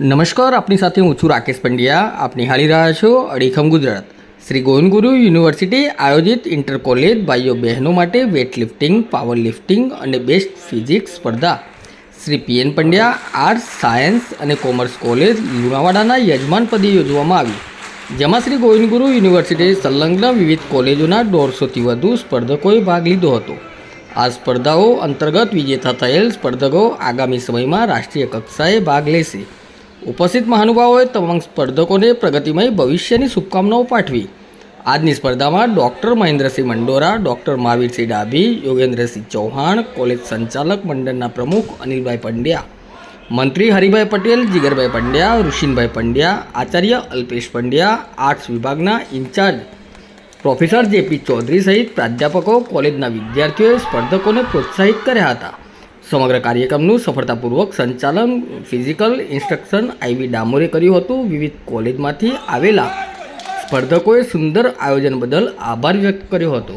નમસ્કાર, આપની સાથે હું છું રાકેશ પંડ્યા. આપ નિહાળી રહ્યા છો અડીખમ ગુજરાત. શ્રી ગોવિંદગુરુ યુનિવર્સિટી આયોજિત ઇન્ટર કોલેજ ભાઈઓ બહેનો માટે વેટ લિફ્ટિંગ પાવર લિફ્ટિંગ અને બેસ્ટ ફિઝિક્સ સ્પર્ધા. Shri PN Pandya, arts, science અને કોમર્સ કોલેજ લુણાવાડાના યજમાનપદે યોજવામાં આવી. જેમાં શ્રી ગોવિંદગુરુ યુનિવર્સિટી સંલગ્ન વિવિધ કોલેજોના દોઢસોથી વધુ સ્પર્ધકોએ ભાગ લીધો હતો. આ સ્પર્ધાઓ અંતર્ગત વિજેતા થયેલ સ્પર્ધકો આગામી સમયમાં રાષ્ટ્રીય કક્ષાએ ભાગ લેશે. ઉપસ્થિત મહાનુભાવોએ તમામ સ્પર્ધકોને પ્રગતિમય ભવિષ્યની શુભકામનાઓ પાઠવી. આજની સ્પર્ધામાં doctor Mahendrasinh Mandora, doctor Mahavirsinh Dabhi, Yogendrasinh Chauhan, college સંચાલક મંડળના પ્રમુખ અનિલભાઈ પંડ્યા, મંત્રી હરિભાઈ પટેલ, જીગરભાઈ પંડ્યા, ઋષિનભાઈ પંડ્યા, આચાર્ય અલ્પેશ પંડ્યા, આર્ટ્સ વિભાગના ઇન્ચાર્જ પ્રોફેસર જેપી ચૌધરી સહિત પ્રાધ્યાપકો, કોલેજના વિદ્યાર્થીઓએ સ્પર્ધકોને પ્રોત્સાહિત કર્યા હતા. સમગ્ર કાર્યક્રમનું સફળતાપૂર્વક સંચાલન, ફિઝિકલ ઇન્સ્ટ્રક્શન આઈવી ડામોરે કર્યું હતું. વિવિધ કોલેજમાંથી આવેલા સ્પર્ધકોએ સુંદર આયોજન બદલ આભાર વ્યક્ત કર્યો હતો.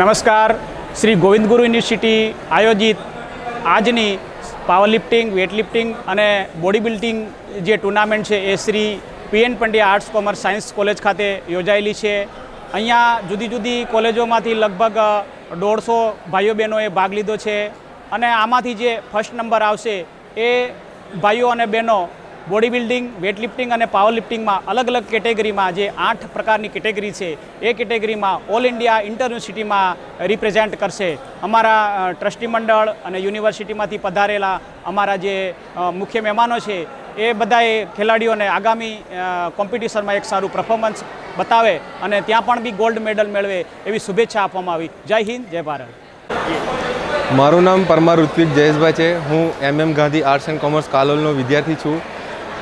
નમસ્કાર. શ્રી ગોવિંદ ગુરુ યુનિવર્સિટી આયોજિત આજની પાવર લિફ્ટિંગ વેટ લિફ્ટિંગ અને બોડી બિલ્ડિંગ જે ટુર્નામેન્ટ છે એ Shri PN Pandya arts, commerce, science college ખાતે યોજાયેલી છે. અહીંયા જુદી જુદી કોલેજોમાંથી લગભગ દોઢસો ભાઈઓ બહેનોએ ભાગ લીધો છે અને આમાંથી જે ફર્સ્ટ નંબર આવશે એ ભાઈઓ અને બહેનો બોડી બિલ્ડિંગ વેટ લિફ્ટિંગ અને પાવર લિફ્ટિંગમાં અલગ અલગ કેટેગરીમાં જે આઠ પ્રકારની કેટેગરી છે, એ કેટેગરીમાં ઓલ ઇન્ડિયા ઇન્ટરયુનિવર્સિટીમાં રિપ્રેઝેન્ટ કરશે. અમારા ટ્રસ્ટી મંડળ અને યુનિવર્સિટીમાંથી પધારેલા અમારા જે મુખ્ય મહેમાનો છે, એ બધાએ ખેલાડીઓને આગામી કોમ્પિટિશનમાં એક સારું પરફોર્મન્સ બતાવે અને ત્યાં પણ બી ગોલ્ડ મેડલ મેળવે એવી શુભેચ્છા આપવામાં આવી. જય હિન્દ, જય ભારત. મારું નામ પરમાર ઋત્વિક જયેશભાઈ છે. હું M M Gandhi arts and commerce કાલોલનો વિદ્યાર્થી છું.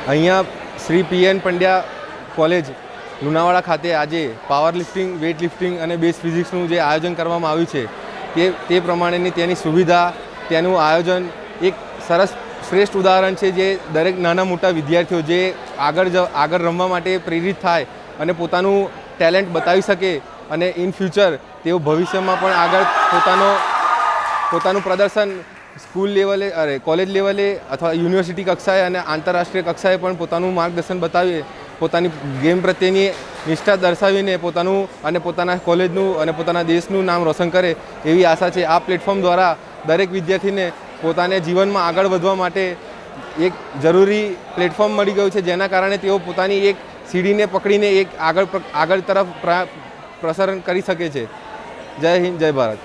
અહીંયા Shri P N Pandya college, Lunawada ખાતે આજે પાવર લિફ્ટિંગ વેઇટ લિફ્ટિંગ અને બેઝ ફિઝિક્સનું જે આયોજન કરવામાં આવ્યું છે, તે તે પ્રમાણેની તેની સુવિધા, તેનું આયોજન એક સરસ શ્રેષ્ઠ ઉદાહરણ છે જે દરેક નાના મોટા વિદ્યાર્થીઓ જે આગળ જ, આગળ રમવા માટે પ્રેરિત થાય અને પોતાનું ટેલેન્ટ બતાવી શકે અને ઇન ફ્યુચર તેઓ ભવિષ્યમાં પણ આગળ પોતાનો, પોતાનું પ્રદર્શન સ્કૂલ લેવલે, અરે, કોલેજ લેવલે અથવા યુનિવર્સિટી કક્ષાએ અને આંતરરાષ્ટ્રીય કક્ષાએ પણ પોતાનું માર્ગદર્શન બતાવી પોતાની ગેમ પ્રત્યેની નિષ્ઠા દર્શાવીને પોતાનું અને પોતાના કોલેજનું અને પોતાના દેશનું નામ રોશન કરે એવી આશા છે. આ પ્લેટફોર્મ દ્વારા દરેક વિદ્યાર્થીને પોતાને જીવનમાં આગળ વધવા માટે એક જરૂરી પ્લેટફોર્મ મળી ગયું છે, જેના કારણે તેઓ પોતાની એક સીડીને પકડીને એક આગળ આગળ તરફ પ્રા- પ્રસારણ કરી શકે છે. જય હિન્દ, જય ભારત.